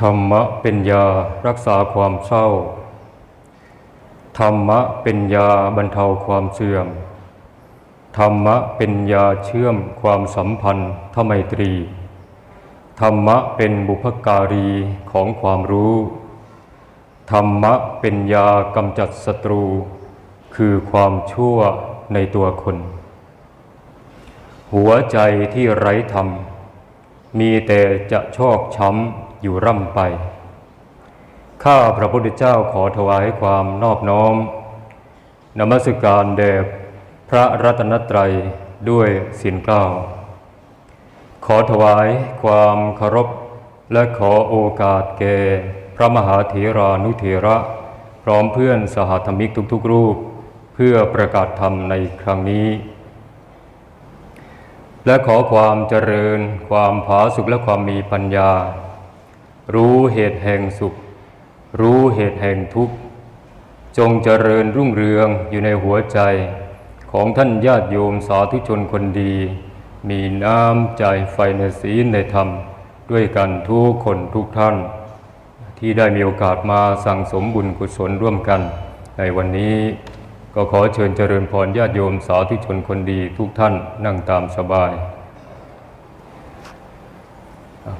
ธรรมะเป็นยารักษาความเศร้า ธรรมะเป็นยาบรรเทาความเสื่อม ธรรมะเป็นยาเชื่อมความสัมพันธ์ทไมตรี ธรรมะเป็นบุพการีของความรู้ ธรรมะเป็นยากำจัดศัตรู คือความชั่วในตัวคน หัวใจที่ไร้ธรรม มีแต่จะชอกช้ำ อยู่ร่ำไป ข้าพระพุทธเจ้าขอถวายความนอบน้อม นมัสการแด่พระรัตนตรัยด้วยสินเกล้า ขอถวายความเคารพและขอโอกาสแก่พระมหาเถรานุเถระ พร้อมเพื่อนสหธรรมิกทุกๆรูป เพื่อประกาศธรรมในครั้งนี้ และขอความเจริญ ความผาสุกและความมีปัญญา รู้เหตุแห่งสุข รู้เหตุแห่งทุกข์ จงเจริญรุ่งเรืองอยู่ในหัวใจ ของท่านญาติโยมสาธุชนคนดี มีน้ำใจไฟในศีลในธรรม ด้วยกันทุกคนทุกท่าน ที่ได้มีโอกาสมาสั่งสมบุญกุศลร่วมกัน ในวันนี้ก็ขอเชิญเจริญพรญาติโยมสาธุชนคนดีทุกท่านนั่งตามสบาย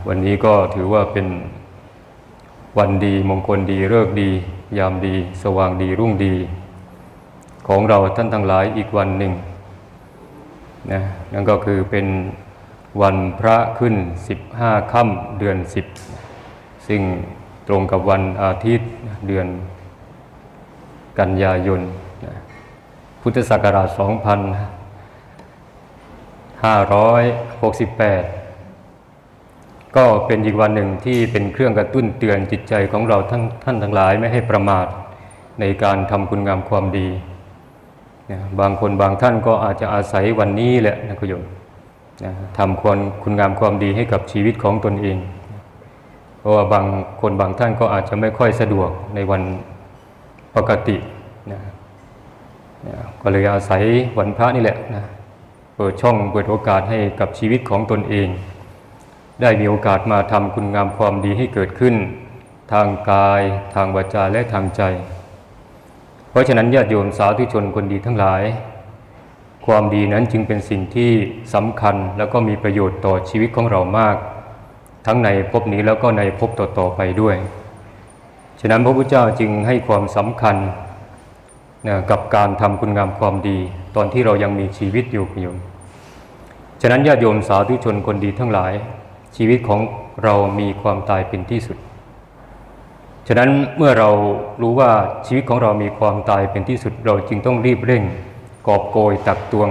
วันนี้ก็ถือว่าเป็น วันดีมงคลดีเลิกดี ยามดี สว่างดีรุ่งดี ของเราท่านทั้งหลายอีกวันหนึ่งนะนั่นก็คือเป็นวันพระขึ้น 15ค่ำเดือน 10 ซึ่งตรงกับวันอาทิตย์เดือนกันยายนนะพุทธศักราช 2568 ก็เป็นอีกวันหนึ่งที่เป็นเครื่องกระตุ้นเตือนจิตใจของเราทั้งท่านทั้งหลายไม่ให้ประมาทในการทำคุณงามความดีนะบางคนบางท่านก็อาจจะอาศัยวันนี้แหละนะคุณโยมนะทำควรคุณงามความดีให้กับชีวิตของตนเอง เพราะว่าบางคนบางท่านก็อาจจะไม่ค่อยสะดวกในวันปกตินะนะก็เลยอาศัยวันพระนี่แหละนะเปิดช่องเปิดโอกาสให้กับชีวิตของตนเอง ได้มีโอกาสมาทำคุณงามความดีให้เกิดขึ้น ทางกาย ทางวาจาและทางใจ เพราะฉะนั้นญาติโยมสาธุชนคนดีทั้งหลาย ความดีนั้นจึงเป็นสิ่งที่สำคัญแล้วก็มีประโยชน์ต่อชีวิตของเรามาก ทั้งในภพนี้แล้วก็ในภพต่อๆไปด้วย ฉะนั้นพระพุทธเจ้าจึงให้ความสำคัญนะกับการทำคุณงามความดีตอนที่เรายังมีชีวิตอยู่โยมฉะนั้นญาติโยมสาธุชนคนดีทั้งหลาย ชีวิตของเรามีความตายเป็นที่สุด ฉะนั้นเมื่อเรารู้ว่าชีวิตของเรามีความตายเป็นที่สุด เราจึงต้องรีบเร่ง กอบโกยตักตวง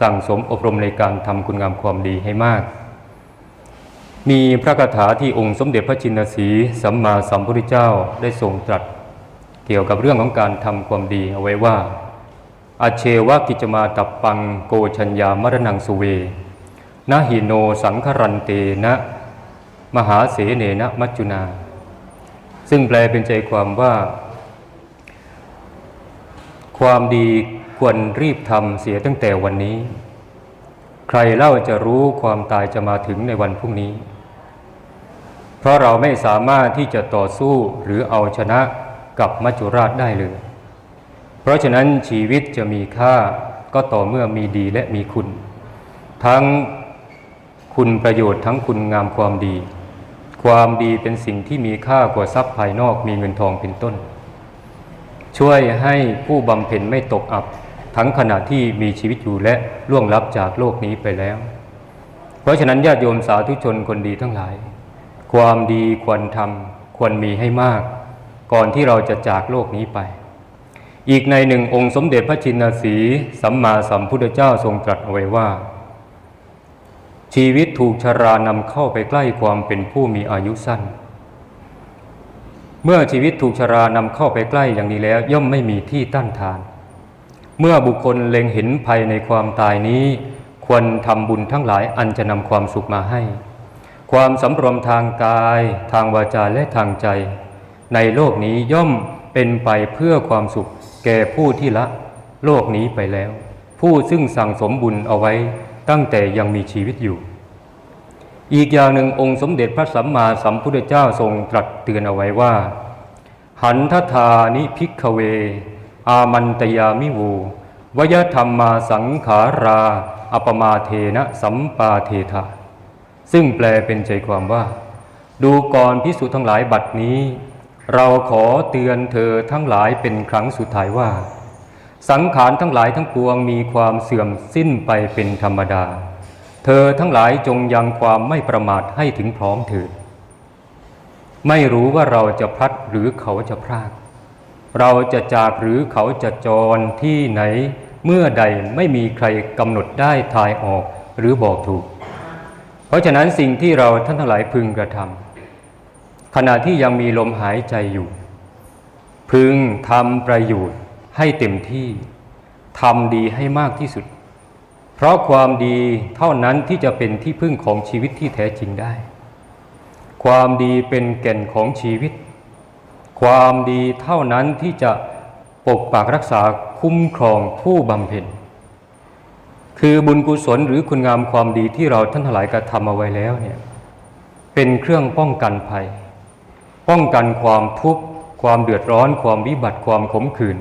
สั่งสมอบรมในการทำคุณงามความดีให้มาก มีพระคาถาที่องค์สมเด็จพระจินสีสัมมาสัมพุทธเจ้าได้ทรงตรัส เกี่ยวกับเรื่องของการทำความดีเอาไว้ว่าอาเชวะกิจมาตับปังโกชัญญามรณังสุเว นะหิโนสังครันเตนะ มหาเสเนนะมัจจุนา ซึ่งแปลเป็นใจความว่า ความดีควรรีบทำเสียตั้งแต่วันนี้ ใครเล่าจะรู้ความตายจะมาถึงในวันพรุ่งนี้ เพราะเราไม่สามารถที่จะต่อสู้หรือเอาชนะกับมัจจุราชได้เลย เพราะฉะนั้นชีวิตจะมีค่าก็ต่อเมื่อมีดีและมีคุณ ทั้ง คุณประโยชน์ทั้งคุณงามความดี ความดีเป็นสิ่งที่มีค่ากว่าทรัพย์ภายนอกมีเงินทองเป็นต้น ช่วยให้ผู้บำเพ็ญไม่ตกอับ ทั้งขณะที่มีชีวิตอยู่และล่วงลับจากโลกนี้ไปแล้ว เพราะฉะนั้นญาติโยมสาธุชนคนดีทั้งหลาย ความดีควรทำควรมีให้มาก ก่อนที่เราจะจากโลกนี้ไป อีกในหนึ่งองค์สมเด็จพระจินสีสัมมาสัมพุทธเจ้าทรงตรัสเอาไว้ว่า ชีวิตถูกชรานำเข้าไปใกล้ความเป็นผู้มีอายุสั้น เมื่อชีวิตถูกชรานำเข้าไปใกล้อย่างนี้แล้ว ย่อมไม่มีที่ต้านทาน เมื่อบุคคลเล็งเห็นภัยในความตายนี้ ควรทำบุญทั้งหลายอันจะนำความสุขมาให้ ความสำรวมทางกาย ทางวาจาและทางใจ ในโลกนี้ย่อมเป็นไปเพื่อความสุข แก่ผู้ที่ละ โลกนี้ไปแล้ว ผู้ซึ่งสั่งสมบุญเอาไว้ ตั้งแต่ยังมีชีวิตอยู่ อีกอย่างหนึ่งองค์สมเด็จพระสัมมาสัมพุทธเจ้าทรงตรัสเตือนเอาไว้ว่า หันทธานิพิกขเว อามันตยามิวูวยธรรมมาสังขารา อปมาเทนะสัมปาเทธาซึ่งแปลเป็นใจความว่า ดูก่อนพิสุทั้งหลายบัดนี้ เราขอเตือนเธอทั้งหลายเป็นครั้งสุดท้ายว่า สังขารทั้งหลายทั้งปวงมีความเสื่อมสิ้นไปเป็นธรรมดา เธอทั้งหลายจงยังความไม่ประมาทให้ถึงพร้อมเถิด ไม่รู้ว่าเราจะพลัดหรือเขาจะพราก เราจะจากหรือเขาจะจรที่ไหน เมื่อใดไม่มีใครกำหนดได้ทายออกหรือบอกถูก เพราะฉะนั้นสิ่งที่เราท่านทั้งหลายพึงกระทำขณะที่ยังมีลมหายใจอยู่ พึงทำประโยชน์ ให้เต็มที่ทำดีให้มากที่สุด เพราะความดีเท่านั้นที่จะเป็นที่พึ่งของชีวิตที่แท้จริงได้ ความดีเป็นแก่นของชีวิต ความดีเท่านั้นที่จะปกปักรักษาคุ้มครองผู้บำเพ็ญคือบุญกุศลหรือคุณงามความดีที่เราท่านทั้งหลายกระทำเอาไว้แล้วเนี่ยเป็นเครื่องป้องกันภัย ป้องกันความทุกข์ความเดือดร้อน ความวิบัติความขมขื่น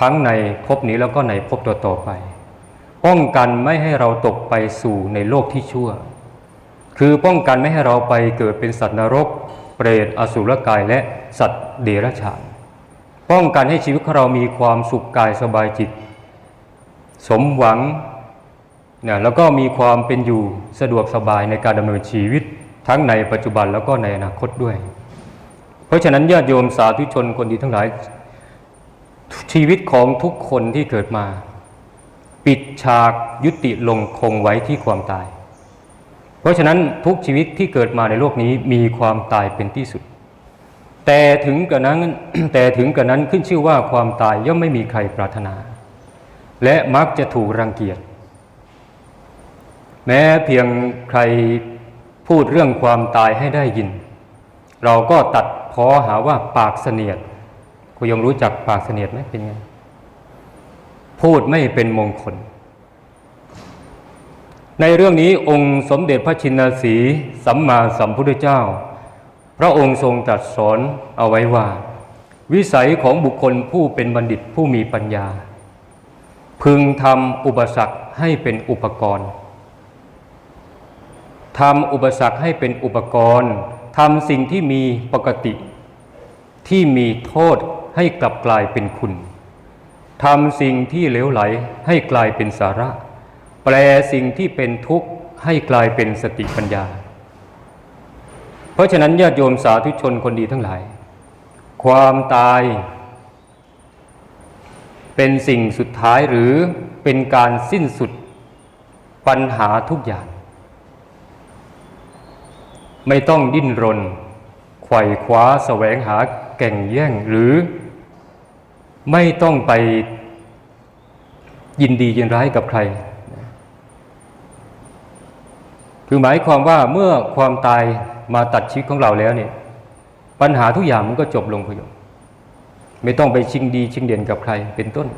ทั้งในภพนี้แล้วก็ในภพต่อๆไป ป้องกันไม่ให้เราตกไปสู่ในโลกที่ชั่ว คือป้องกันไม่ให้เราไปเกิดเป็นสัตว์นรก เปรตอสุรกายและสัตว์เดรัจฉาน ป้องกันให้ชีวิตของเรามีความสุขกายสบายจิต สมหวังนี่ยแล้วก็มีความเป็นอยู่สะดวกสบายในการดำเนินชีวิต ทั้งในปัจจุบันแล้วก็ในอนาคตด้วย เพราะฉะนั้นญาติโยมสาธุชนคนดีทั้งหลาย ชีวิตของทุกคนที่เกิดมา ปิดฉากยุติลงคงไว้ที่ความตาย เพราะฉะนั้นทุกชีวิตที่เกิดมาในโลกนี้มีความตายเป็นที่สุด แต่ถึงกระนั้นแต่ถึงกระนั้นขึ้นชื่อว่าความตายย่อมไม่มีใครปรารถนา และมักจะถูกรังเกียจ แม้เพียงใครพูดเรื่องความตายให้ได้ยิน เราก็ตัดพ้อหาว่าปากเสนียด ยมรู้จักปากเสนียดไหมเป็นไง พูดไม่เป็นมงคล ในเรื่องนี้องค์สมเด็จพระชินสีสัมมาสัมพุทธเจ้า พระองค์ทรงตรัสสอนเอาไว้ว่า วิสัยของบุคคลผู้เป็นบัณฑิตผู้มีปัญญา พึงทำอุปสรรคให้เป็นอุปกรณ์ทำอุปสรรคให้เป็นอุปกรณ์ทำสิ่งที่มีปกติที่มีโทษ ให้กลับกลายเป็นคุณทำสิ่งที่เหลวไหลให้กลายเป็นสาระ แปลสิ่งที่เป็นทุกข์ให้กลายเป็นสติปัญญา เพราะฉะนั้นญาติโยมสาธุชนคนดีทั้งหลาย ความตาย เป็นสิ่งสุดท้ายหรือเป็นการสิ้นสุดปัญหาทุกอย่าง ไม่ต้องดิ้นรนไขว่คว้าแสวงหาแก่งแย่งหรือ ไม่ต้องไปยินดียินร้ายกับใคร คือหมายความว่าเมื่อความตายมาตัดชีวิตของเราแล้วเนี่ย ปัญหาทุกอย่างมันก็จบลงพยมไม่ต้องไปชิงดีชิงเด่นกับใครเป็นต้น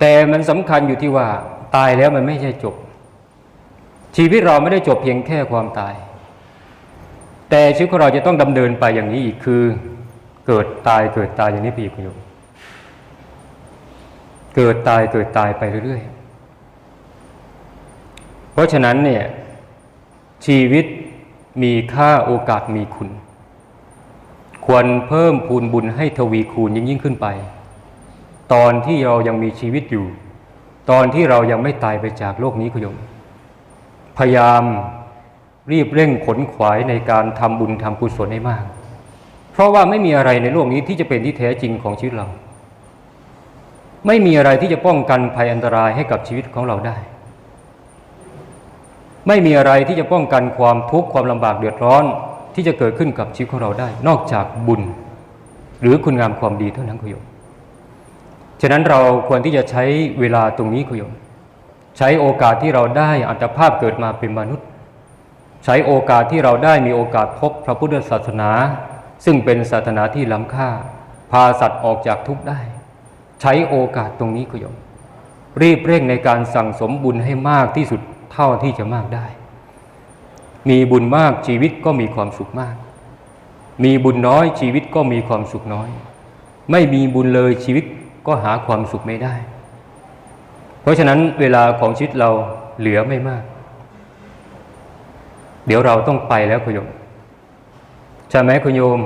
แต่มันสำคัญอยู่ที่ว่าตายแล้วมันไม่ใช่จบ ชีวิตเราไม่ได้จบเพียงแค่ความตาย แต่ชีวิตของเราจะต้องดำเนินไปอย่างนี้อีกคือ เกิดตายเกิดตายอย่างนี้ไปอีกคุณโยมเกิดตายเกิดตายไปเรื่อยๆ เพราะฉะนั้นเนี่ยชีวิตมีค่าโอกาสมีคุณ ควรเพิ่มพูนบุญให้ทวีคูณยิ่งยิ่งขึ้นไป ตอนที่เรายังมีชีวิตอยู่ ตอนที่เรายังไม่ตายไปจากโลกนี้คุณโยม พยายามรีบเร่งขนขวายในการทำบุญทำกุศลให้มาก เพราะว่าไม่มีอะไรในโลกนี้ที่จะเป็นที่แท้จริงของชีวิตเรา ไม่มีอะไรที่จะป้องกันภัยอันตรายให้กับชีวิตของเราได้ ไม่มีอะไรที่จะป้องกันความทุกข์ความลำบากเดือดร้อน ที่จะเกิดขึ้นกับชีวิตของเราได้ นอกจากบุญ หรือคุณงามความดีเท่านั้นคุณโยมฉะนั้นเราควรที่จะใช้เวลาตรงนี้คุณโยมใช้โอกาสที่เราได้อัตภาพเกิดมาเป็นมนุษย์ ใช้โอกาสที่เราได้มีโอกาสพบพระพุทธศาสนา ซึ่งเป็นศาสนาที่ล้ำค่า พาสัตว์ออกจากทุกข์ได้ ใช้โอกาสตรงนี้คุณโยม รีบเร่งในการสั่งสมบุญให้มากที่สุดเท่าที่จะมากได้ มีบุญมากชีวิตก็มีความสุขมาก มีบุญน้อยชีวิตก็มีความสุขน้อย ไม่มีบุญเลยชีวิตก็หาความสุขไม่ได้ เพราะฉะนั้นเวลาของชีวิตเราเหลือไม่มาก เดี๋ยวเราต้องไปแล้วคุณโยม ช่ไหมคุณโยม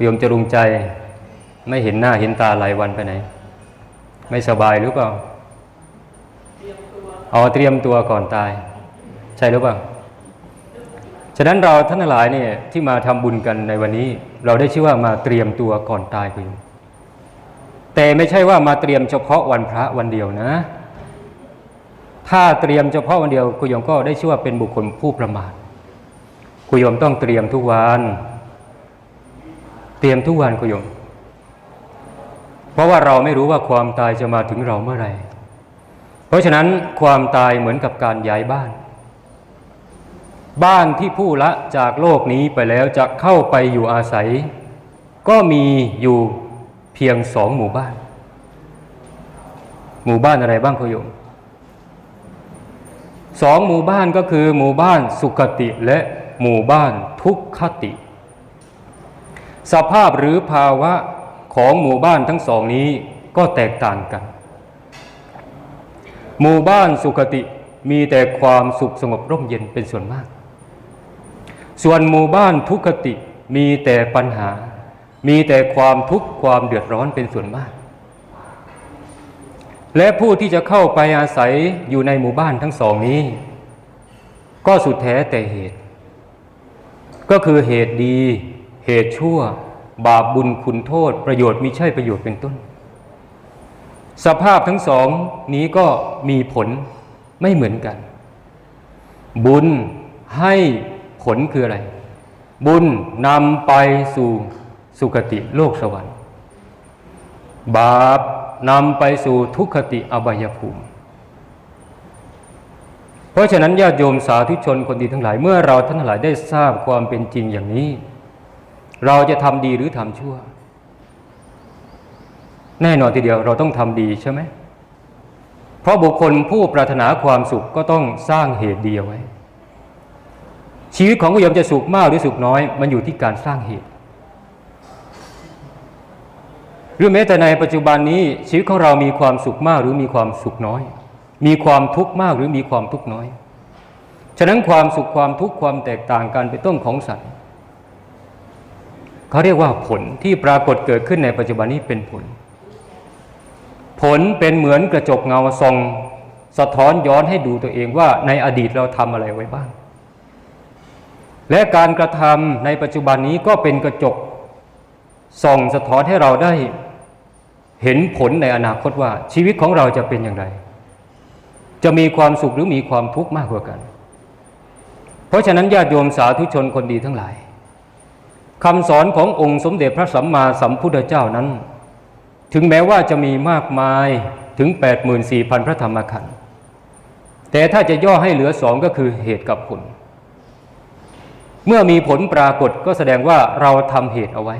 โยมจะรุงใจ ไม่เห็นหน้าเห็นตาหลายวันไปไหน ไม่สบายหรือเปล่าเอาเตรียมตัวก่อนตาย ใช่หรือเปล่าฉะนั้นเราท่านหลายเนี่ยที่มาทำบุญกันในวันนี้ เราได้ชื่อว่ามาเตรียมตัวก่อนตายคุณแต่ไม่ใช่ว่ามาเตรียมเฉพาะวันพระวันเดียวนะ ถ้าเตรียมเฉพาะวันเดียวคุณโยมก็ได้ชื่อว่าเป็นบุคคลผู้ประมาท คุยมต้องเตรียมทุกวัน เตรียมทุกวันคุยม เพราะว่าเราไม่รู้ว่าความตายจะมาถึงเราเมื่อไหร่ เพราะฉะนั้นความตายเหมือนกับการย้ายบ้าน บ้านที่ผู้ละจากโลกนี้ไปแล้วจะเข้าไปอยู่อาศัย ก็มีอยู่เพียงสองหมู่บ้าน หมู่บ้านอะไรบ้างคุยมสองหมู่บ้านก็คือหมู่บ้านสุขติและ หมู่บ้านทุกขติ สภาพหรือภาวะของหมู่บ้านทั้งสองนี้ก็แตกต่างกัน หมู่บ้านสุขติมีแต่ความสุขสงบร่มเย็นเป็นส่วนมาก ส่วนหมู่บ้านทุกขติมีแต่ปัญหา มีแต่ความทุกข์ความเดือดร้อนเป็นส่วนมาก และผู้ที่จะเข้าไปอาศัยอยู่ในหมู่บ้านทั้งสองนี้ ก็สุดแท้แต่เหตุ ก็คือเหตุดี เหตุชั่ว บาปบุญคุณโทษ ประโยชน์มิใช่ประโยชน์เป็นต้น สภาพทั้งสองนี้ก็มีผลไม่เหมือนกัน บุญให้ผลคืออะไร บุญนำไปสู่สุคติโลกสวรรค์ บาปนำไปสู่ทุกขติอบายภูมิ เพราะฉะนั้นญาติโยมสาธุชนคนดีทั้งหลาย เมื่อเราท่านทั้งหลายได้ทราบความเป็นจริงอย่างนี้ เราจะทำดีหรือทำชั่ว แน่นอนทีเดียวเราต้องทำดีใช่ไหมเพราะบุคคลผู้ปรารถนาความสุขก็ต้องสร้างเหตุดีเอาไว้ ชีวิตของผู้ยมจะสุขมากหรือสุขน้อย มันอยู่ที่การสร้างเหตุหรือแม้แต่ในปัจจุบันนี้ชีวิตของเรามีความสุขมากหรือมีความสุขน้อย มีความทุกข์มากหรือมีความทุกข์น้อย ฉะนั้นความสุขความทุกข์ความแตกต่างกันเป็นต้นของสัตว์เขาเรียกว่าผลที่ปรากฏเกิดขึ้นในปัจจุบันนี้เป็นผล ผลเป็นเหมือนกระจกเงาส่องสะท้อนย้อนให้ดูตัวเองว่าในอดีตเราทำอะไรไว้บ้าง และการกระทำในปัจจุบันนี้ก็เป็นกระจกส่องสะท้อนให้เราได้เห็นผลในอนาคตว่าชีวิตของเราจะเป็นอย่างไร จะมีความสุขหรือมีความทุกข์มากกว่ากัน เพราะฉะนั้นญาติโยมสาธุชนคนดีทั้งหลายคำสอนขององค์สมเด็จพระสัมมาสัมพุทธเจ้านั้น ถึงแม้ว่าจะมีมากมายถึง 84,000 พระธรรมขันธ์แต่ถ้าจะย่อให้เหลือสองก็คือเหตุกับผล เมื่อมีผลปรากฏก็แสดงว่าเราทำเหตุเอาไว้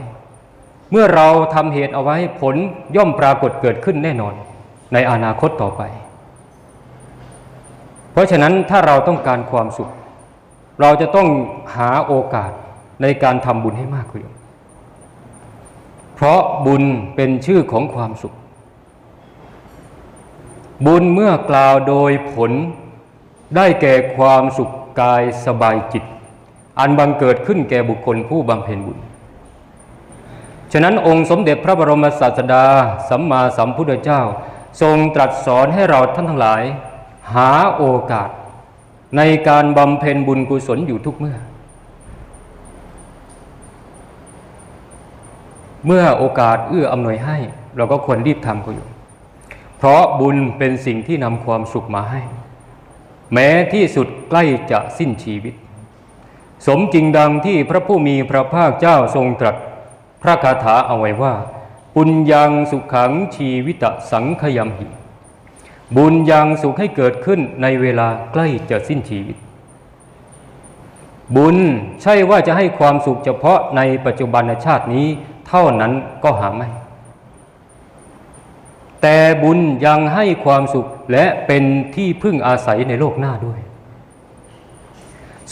เมื่อเราทำเหตุเอาไว้ผลย่อมปรากฏเกิดขึ้นแน่นอนในอนาคตต่อไป เพราะฉะนั้นถ้าเราต้องการความสุข เราจะต้องหาโอกาสในการทำบุญให้มากขึ้นเพราะบุญเป็นชื่อของความสุข บุญเมื่อกล่าวโดยผลได้แก่ความสุขกายสบายจิต อันบังเกิดขึ้นแก่บุคคลผู้บำเพ็ญบุญ ฉะนั้นองค์สมเด็จพระบรมศาสดา สัมมาสัมพุทธเจ้า ทรงตรัสสอนให้เราท่านทั้งหลาย หาโอกาสในการบำเพ็ญบุญกุศลอยู่ทุกเมื่อ เมื่อโอกาสเอื้ออำนวยให้ เราก็ควรรีบทำก็อยู่ เพราะบุญเป็นสิ่งที่นำความสุขมาให้ แม้ที่สุดใกล้จะสิ้นชีวิต สมจริงดังที่พระผู้มีพระภาคเจ้าทรงตรัส พระคาถาเอาไว้ว่า ปุญญังสุขังชีวิตสังขยมหิ บุญยังสุขให้เกิดขึ้นในเวลาใกล้จะสิ้นชีวิต บุญใช่ว่าจะให้ความสุขเฉพาะในปัจจุบันชาตินี้ เท่านั้นก็หาไม่ แต่บุญยังให้ความสุขและเป็นที่พึ่งอาศัยในโลกหน้าด้วย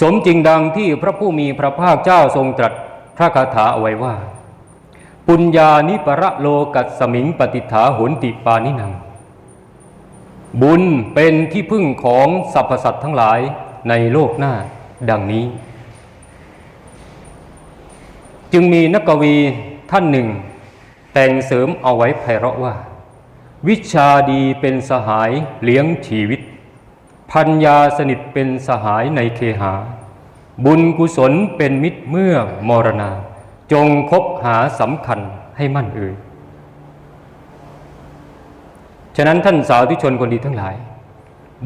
สมจริงดังที่พระผู้มีพระภาคเจ้าทรงตรัสพระคาถาเอาไว้ว่า ปุญญานิประโลกัสมิงปฏิฐาโหนติปานินัง บุญเป็นที่พึ่งของสรรพสัตว์ทั้งหลายในโลกหน้าดังนี้ จึงมีนักกวีท่านหนึ่ง แต่งเสริมเอาไว้ไพเราะว่า วิชาดีเป็นสหายเลี้ยงชีวิต พัญญาสนิทเป็นสหายในเคหา บุญกุศลเป็นมิตรเมื่อมรณา จงคบหาสำคัญให้มั่นเอ่ย ฉะนั้นท่านสาธุชนคนดีทั้งหลาย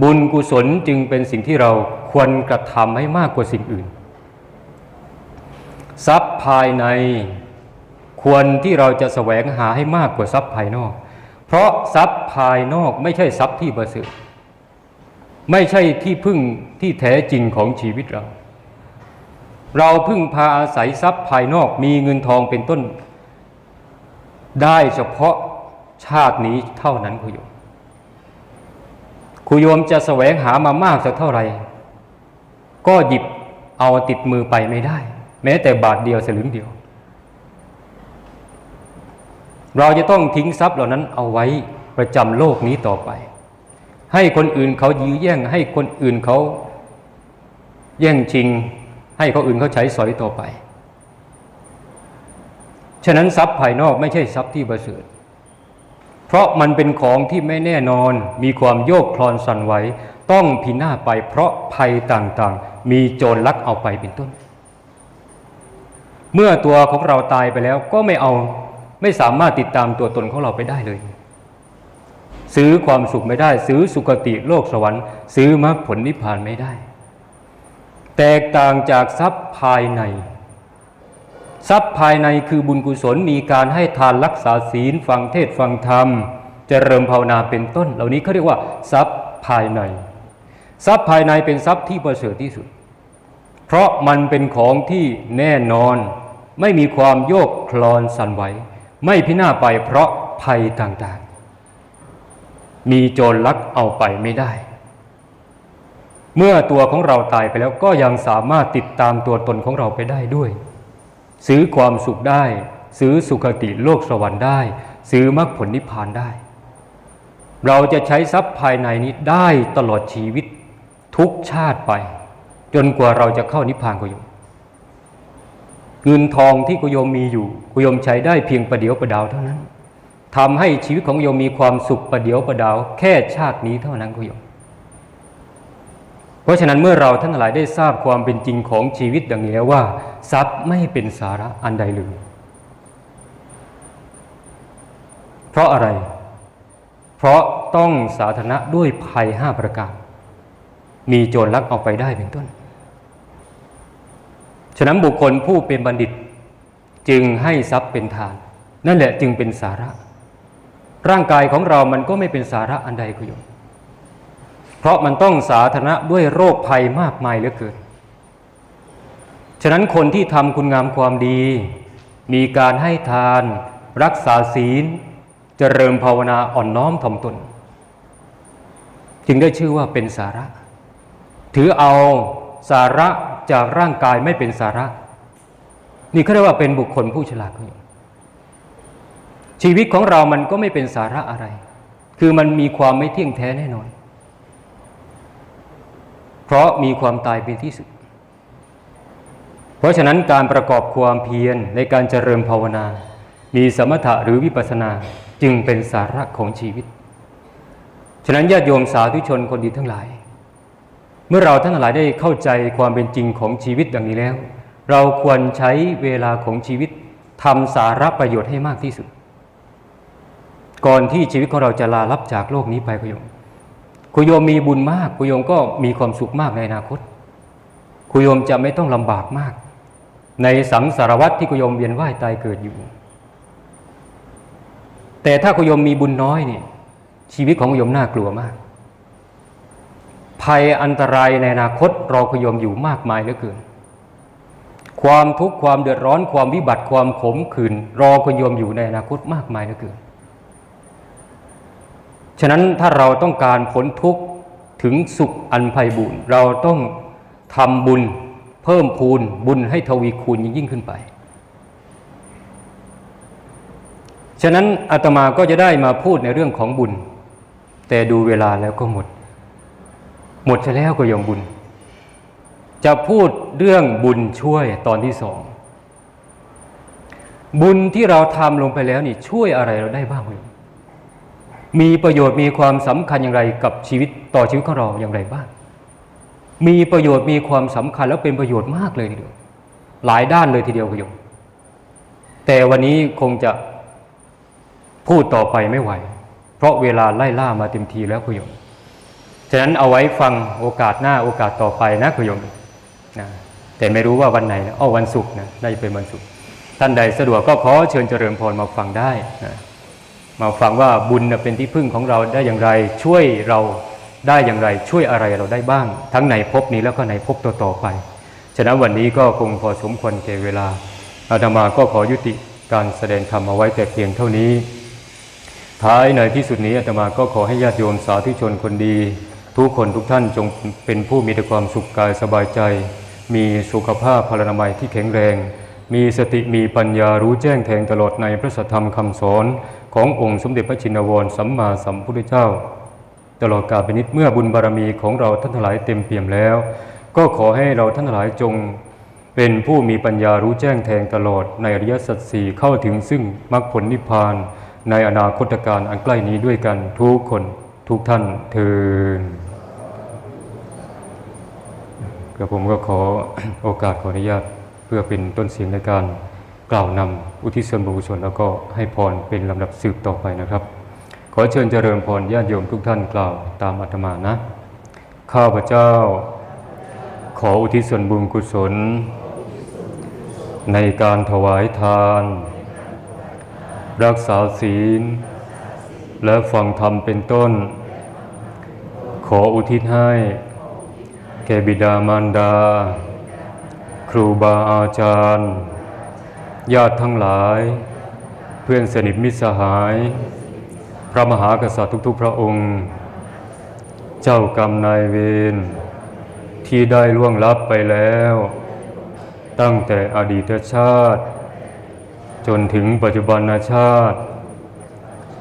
บุญกุศลจึงเป็นสิ่งที่เราควรกระทำให้มากกว่าสิ่งอื่น ทรัพย์ภายในควรที่เราจะแสวงหาให้มากกว่าทรัพย์ภายนอก เพราะทรัพย์ภายนอกไม่ใช่ทรัพย์ที่ประเสริฐไม่ใช่ที่พึ่งที่แท้จริงของชีวิตเรา เราพึ่งพาอาศัยทรัพย์ภายนอกมีเงินทองเป็นต้น ได้เฉพาะ ชาตินี้เท่านั้นคุโยมคุโยมจะแสวงหามามากสักเท่าไหร่ ก็หยิบเอาติดมือไปไม่ได้ แม้แต่บาทเดียวสลึงเดียว เราจะต้องทิ้งทรัพย์เหล่านั้นเอาไว้ประจำโลกนี้ต่อไป ให้คนอื่นเขายื้อแย่ง ให้คนอื่นเขาแย่งชิง ให้เขาอื่นเขาใช้สอยต่อไป ฉะนั้นทรัพย์ภายนอกไม่ใช่ทรัพย์ที่ประเสริฐ เพราะมันเป็นของที่ไม่แน่นอน มีความโยกคลอนสั่นไหวต้องพินาศไปเพราะภัยต่างๆ มีโจรลักเอาไปเป็นต้น เมื่อตัวของเราตายไปแล้วก็ไม่เอาไม่สามารถติดตามตัวตนของเราไปได้เลย ซื้อความสุขไม่ได้ ซื้อสุคติโลกสวรรค์ ซื้อมรรคผลนิพพานไม่ได้ แตกต่างจากทรัพย์ภายใน ทรัพย์ภายในคือบุญกุศลมีการให้ทานรักษาศีล ฟังเทศฟังธรรมจเจริญภาวนาเป็นต้น เหล่านี้เขาเรียกว่า ทรัพย์ภายใน ทรัพย์ภายในเป็นทรัพย์ที่ประเสริฐที่สุด เพราะมันเป็นของที่แน่นอน ไม่มีความโยกคลอนสั่นไหวไม่พินาศไปเพราะภัยต่างๆ มีโจรลักเอาไปไม่ได้ เมื่อตัวของเราตายไปแล้วก็ยังสามารถติดตามตัวตนของเราไปได้ด้วย ซื้อความสุขได้ ซื้อสุขติโลกสวรรค์ได้ ซื้อมรรคผลนิพพานได้ เราจะใช้ทรัพย์ภายในนี้ได้ตลอดชีวิตทุกชาติไป จนกว่าเราจะเข้านิพพานกุยมเงินทองที่กุยมมีอยู่กุยมใช้ได้เพียงประเดียวประดาวเท่านั้นทำให้ชีวิตของโยมมีความสุขประเดียวประดาว แค่ชาตินี้เท่านั้นกุยม เพราะฉะนั้นเมื่อเราท่านหลายได้ทราบความเป็นจริงของชีวิตดังนี้แล้วว่า ทรัพย์ไม่เป็นสาระอันใดเลยเพราะอะไร เพราะต้องสาธารณะด้วยภัยห้าประการ มีโจรลักเอาไปได้เป็นต้น ฉะนั้นบุคคลผู้เป็นบัณฑิต จึงให้ทรัพย์เป็นทาน นั่นแหละจึงเป็นสาระ ร่างกายของเรามันก็ไม่เป็นสาระอันใดคุยม เพราะมันต้องสาธารณะด้วยโรคภัยมากมายเหลือเกิน ฉะนั้นคนที่ทำคุณงามความดี มีการให้ทาน รักษาศีล เจริญภาวนาอ่อนน้อมถ่อมตน จึงได้ชื่อว่าเป็นสาระ ถือเอาสาระจากร่างกายไม่เป็นสาระ นี่เขาเรียกว่าเป็นบุคคลผู้ฉลาดชีวิตของเรามันก็ไม่เป็นสาระอะไร คือมันมีความไม่เที่ยงแท้แน่นอน เพราะมีความตายเป็นที่สุด เพราะฉะนั้นการประกอบความเพียรในการเจริญภาวนา มีสมถะหรือวิปัสนาจึงเป็นสาระของชีวิต ฉะนั้นญาติโยมสาธุชนคนดีทั้งหลาย เมื่อเราท่านหลายได้เข้าใจความเป็นจริงของชีวิตดังนี้แล้ว เราควรใช้เวลาของชีวิตทำสาระประโยชน์ให้มากที่สุด ก่อนที่ชีวิตของเราจะลาลับจากโลกนี้ไปคุณโยม คุโยมมีบุญมากคุโยมก็มีความสุขมากในอนาคตคุโยมจะไม่ต้องลำบากมาก ในสังสารวัตที่คุโยมเวียนว่ายตายเกิดอยู่ แต่ถ้าคุโยมมีบุญน้อยเนี่ยชีวิตของคุโยมน่ากลัวมาก ภัยอันตรายในอนาคตรอคุโยมอยู่มากมายเหลือเกินความทุกข์ความเดือดร้อนความวิบัติความขมขื่นรอคุโยมอยู่ในอนาคตมากมายเหลือเกิน ฉะนั้นถ้าเราต้องการพ้นทุกข์ถึงสุขอันไพบูรณ์เราต้องทำบุญเพิ่มพูนบุญให้ทวีคูณยิ่งขึ้นไป ฉะนั้นอาตมาก็จะได้มาพูดในเรื่องของบุญ แต่ดูเวลาแล้วก็หมด หมดจะแล้วก็ยอมบุญ จะพูดเรื่องบุญช่วยตอนที่สอง บุญที่เราทำลงไปแล้วนี่ช่วยอะไรเราได้บ้างไหม มีประโยชน์มีความสำคัญอย่างไรกับชีวิตต่อชีวิตของเราอย่างไรบ้าง มีประโยชน์มีความสำคัญแล้วเป็นประโยชน์มากเลยทีเดียวหลายด้านเลยทีเดียวคุณโยมแต่วันนี้คงจะพูดต่อไปไม่ไหว เพราะเวลาไล่ล่ามาเต็มทีแล้วคุณโยมฉะนั้นเอาไว้ฟังโอกาสหน้าโอกาสต่อไปนะคุณโยมนะแต่ไม่รู้ว่าวันไหนนะอ้อวันศุกร์นะน่าจะเป็นวันศุกร์ท่านใดสะดวกก็ขอเชิญเจริญพรมาฟังได้นะ มาฟังว่าบุญเป็นที่พึ่งของเราได้อย่างไร ช่วยเราได้อย่างไร ช่วยอะไรเราได้บ้าง ทั้งในภพนี้แล้วก็ในภพต่อๆไป ฉะนั้นวันนี้ก็คงพอสมควรแก่เวลาอาตมาก็ขอยุติการแสดงธรรมเอาไว้แต่เพียงเท่านี้ ท้ายในที่สุดนี้อาตมาก็ขอให้ญาติโยมสาธุชนคนดี ทุกคนทุกท่านจงเป็นผู้มีแต่ความสุขกายสบายใจ มีสุขภาพพลานามัยที่แข็งแรง มีสติมีปัญญารู้แจ้งแทงตลอดในพระธรรมคำสอน ขององค์สมเด็จพระชินวรสัมมาสัมพุทธเจ้า ตลอดกาลเป็นนิจเมื่อบุญบารมีของเราท่านทั้งหลายเต็มเปี่ยมแล้ว ก็ขอให้เราท่านทั้งหลายจงเป็นผู้มีปัญญารู้แจ้งแทงตลอดในอริยสัจสี่เข้าถึงซึ่งมรรคผลนิพพาน ในอนาคตการอันใกล้นี้ด้วยกันทุกคนทุกท่านเทินกระผมก็ขอโอกาสขออนุญาตเพื่อเป็นต้นเสียงในการกล่าวนำ อุทิศส่วนบุญกุศลแล้วก็ให้พรเป็นลำดับสืบต่อไปนะครับ ขอเชิญเจริญพรญาติโยมทุกท่านกล่าวตามอาตมานะ ข้าพเจ้า ขออุทิศส่วนบุญกุศล ในการถวายทาน รักษาศีล และฟังธรรมเป็นต้น ขออุทิศให้ แก่บิดามารดา ครูบาอาจารย์ ญาติทั้งหลาย เพื่อนสนิทมิตรสหาย พระมหากษัตริย์ทุกๆ พระองค์ เจ้ากรรมนายเวรที่ได้ล่วงลับไปแล้ว ตั้งแต่อดีตชาติ จนถึงปัจจุบันชาติ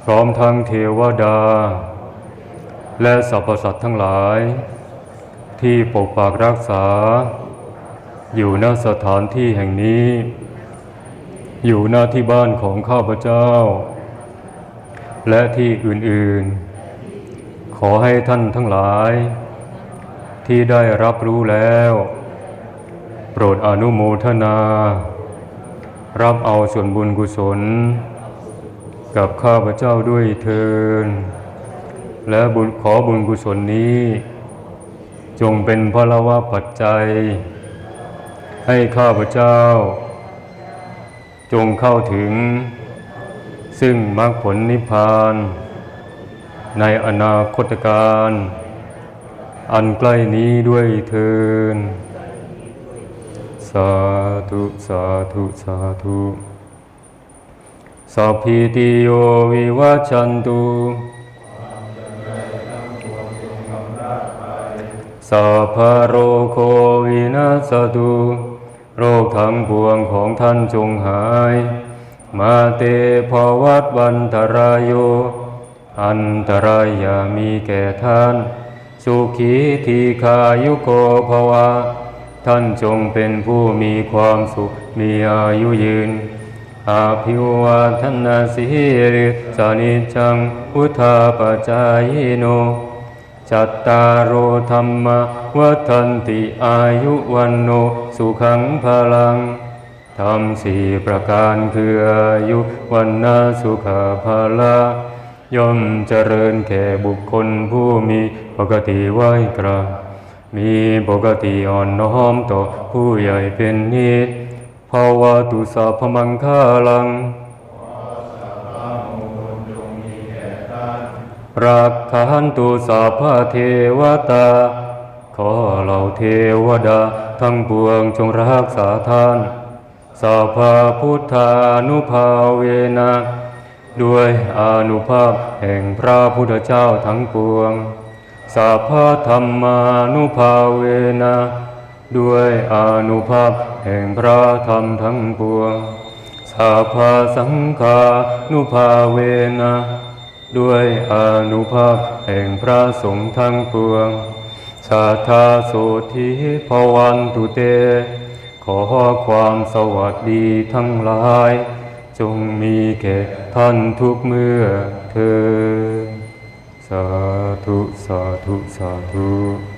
พร้อมทั้งเทวดา และสรรพสัตว์ทั้งหลาย ที่ปกปักรักษา อยู่ณสถานที่แห่งนี้ อยู่หน้าที่บ้านของข้าพเจ้า และที่อื่นๆ ขอให้ท่านทั้งหลาย ที่ได้รับรู้แล้ว โปรดอนุโมทนา รับเอาส่วนบุญกุศล กับข้าพเจ้าด้วยเทินและบุญขอบุญกุศลนี้ จงเป็นพระละวะปัจจัย ให้ข้าพเจ้า จงเข้าถึง ซึ่งมรรคผลนิพพาน ในอนาคตการ อันใกล้นี้ด้วยเทินสาธุสาธุสาธุสัพพิติโยวิวัชันตุสัพพโรโควินาสตุ โรคทั้งปวงของท่านจงหาย มาเตภวัตวันตรายโย อันตรายอย่ามีแก่ท่าน สุขีทีขายุโกภวะ ท่านจงเป็นผู้มีความสุข มีอายุยืน อาภิวาทนาสิริสานิจังพุทธาปจายโน จัตตารโอธรรมวัฏันติอายุวันโนสุขังพลังธรรมสี่ประการคืออายุวันนาสุขภาละย่อมเจริญแก่บุคคลผู้มีปกติไหวกรามีปกติอ่อนน้อมต่อผู้ใหญ่เป็นนิดภาวะตุสาพมังคาลัง รักขันตุสัพพเทวตา ขอเหล่าเทวดาทั้งปวงจงรักษาท่านสัพพพุทธานุภาเวนะด้วยอนุภาพแห่งพระพุทธเจ้าทั้งปวงสัพพธรรมานุภาเวนะด้วยอนุภาพแห่งพระธรรมทั้งปวงสัพพสังฆานุภาเวนะ ด้วยอนุภาพแห่งพระสงฆ์ทั้งปวงสัทธาโสธิภวันตุเต ขอความสวัสดีทั้งหลาย จงมีแก่ท่านทุกเมื่อเธอ สาธุ สาธุ สาธุ